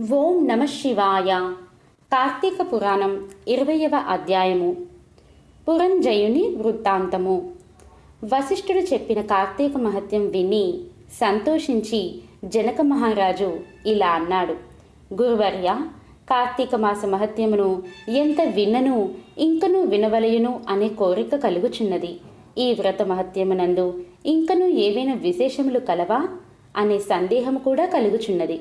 ఓం నమ శివాయ. కార్తీక పురాణం ఇరవయవ అధ్యాయము. పురంజయుని వృత్తాంతము. వశిష్ఠుడు చెప్పిన కార్తీక మహత్యం విని సంతోషించి జనక మహారాజు ఇలా అన్నాడు. గురువర్య కార్తీక మాస మహత్యమును ఎంత విన్నను ఇంకను వినవలయును అనే కోరిక కలుగుచున్నది. ఈ వ్రత మహత్యమునందు ఇంకను ఏవైనా విశేషములు కలవా? అనే సందేహం కూడా కలుగుచున్నది.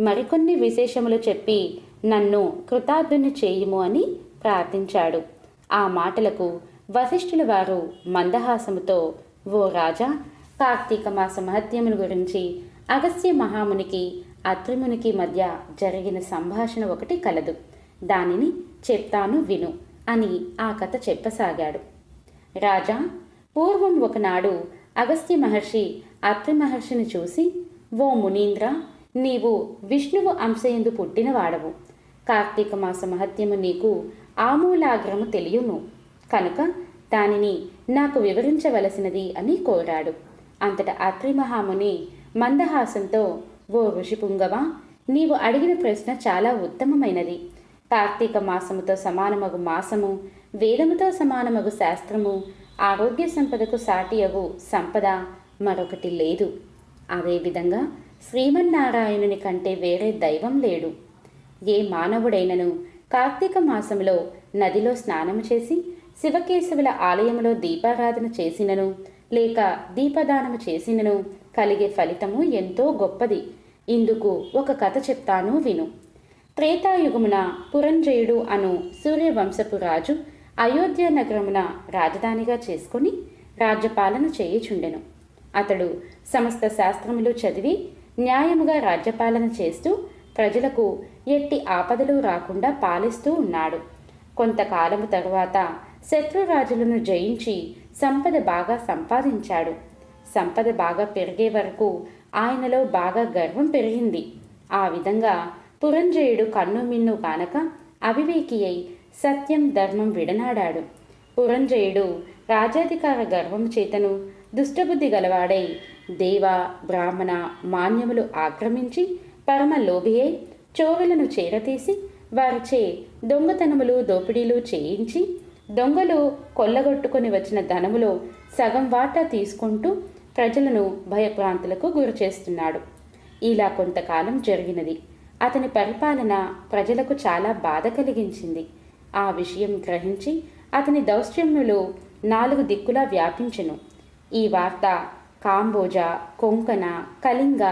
మరికొన్ని విశేషములు చెప్పి నన్ను కృతార్థుని చేయుము అని ప్రార్థించాడు. ఆ మాటలకు వశిష్ఠుల వారు మందహాసముతో ఓ రాజా కార్తీక మాస మహత్యమును గురించి అగస్త్య మహామునికి అత్రిమునికి మధ్య జరిగిన సంభాషణ ఒకటి కలదు. దానిని చెప్తాను విను అని ఆ కథ చెప్పసాగాడు. రాజా పూర్వం ఒకనాడు అగస్త్య మహర్షి అత్రి మహర్షిని చూసి ఓ మునీంద్ర నీవు విష్ణువు అంశయందు పుట్టిన వాడవు కార్తీక మాస మహత్యము నీకు ఆమూలాగ్రము తెలియను. కనుక దానిని నాకు వివరించవలసినది అని కోరాడు. అంతట అత్రి మహాముని మందహాసంతో ఓ ఋషిపుంగవా నీవు అడిగిన ప్రశ్న చాలా ఉత్తమమైనది. కార్తీక మాసముతో సమానమగు మాసము వేదముతో సమానమగు శాస్త్రము ఆరోగ్య సంపదకు సాటియగు సంపద మరొకటి లేదు. అదేవిధంగా శ్రీమన్నారాయణుని కంటే వేరే దైవం లేడు. ఏ మానవుడైనను కార్తీక మాసంలో నదిలో స్నానం చేసి శివకేశవుల ఆలయంలో దీపారాధన చేసినను లేక దీపదానము చేసినను కలిగే ఫలితము ఎంతో గొప్పది. ఇందుకు ఒక కథ చెప్తాను విను. త్రేతాయుగమున పురంజయుడు అను సూర్యవంశపు రాజు అయోధ్య నగరమున రాజధానిగా చేసుకుని రాజ్యపాలన చేయుచుండెను. అతడు సమస్త శాస్త్రములు చదివి న్యాయముగా రాజ్యపాలన చేస్తూ ప్రజలకు ఎట్టి ఆపదలు రాకుండా పాలిస్తూ ఉన్నాడు. కొంతకాలము తరువాత శత్రురాజులను జయించి సంపద బాగా సంపాదించాడు. సంపద బాగా పెరిగే వరకు ఆయనలో బాగా గర్వం పెరిగింది. ఆ విధంగా పురంజయుడు కన్ను మిన్ను కానక అవివేకి అయి సత్యం ధర్మం విడనాడాడు. పురంజయుడు రాజాధికార గర్వం చేతను దుష్టబుద్ధి గలవాడై దేవ బ్రాహ్మణ మాన్యములు ఆక్రమించి పరమ అయి చోరులను చేరతీసి వారిచే దొంగతనములు దోపిడీలు చేయించి దొంగలు కొల్లగొట్టుకొని వచ్చిన ధనములో సగం వాటా తీసుకుంటూ ప్రజలను భయప్రాంతులకు గురి చేస్తున్నాడు ఇలా కొంతకాలం జరిగినది. అతని పరిపాలన ప్రజలకు చాలా బాధ కలిగించింది. ఆ విషయం గ్రహించి అతని దౌష్ట్యములు నాలుగు దిక్కులా వ్యాపించెను. ఈ వార్త కాంబోజ కొంకణ కళింగ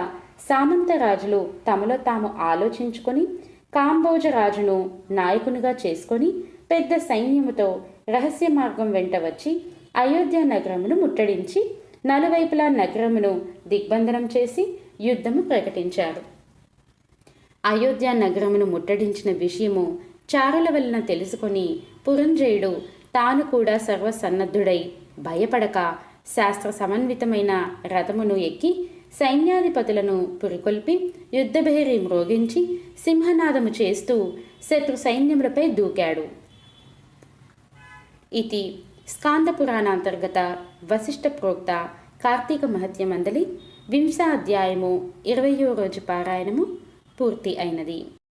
సామంతరాజులు తమలో తాము ఆలోచించుకొని కాంబోజ రాజును నాయకునిగా చేసుకొని పెద్ద సైన్యముతో రహస్య మార్గం వెంట వచ్చి అయోధ్య నగరమును ముట్టడించి నలువైపులా నగరమును దిగ్బంధనం చేసి యుద్ధము ప్రకటించారు. అయోధ్య నగరమును ముట్టడించిన విషయము చారుల వలన తెలుసుకొని పురంజయుడు తాను కూడా సర్వసన్నద్ధుడై భయపడక శాస్త్ర సమన్వితమైన రథమును ఎక్కి సైన్యాధిపతులను పురికొల్పి యుద్ధభేరి మ్రోగించి సింహనాదము చేస్తూ శత్రు సైన్యములపై దూకాడు. ఇది స్కాంద పురాణాంతర్గత వశిష్ఠ ప్రోక్త కార్తీక మహత్య మందలి అధ్యాయము ఇరవయో రోజు పారాయణము పూర్తి అయినది.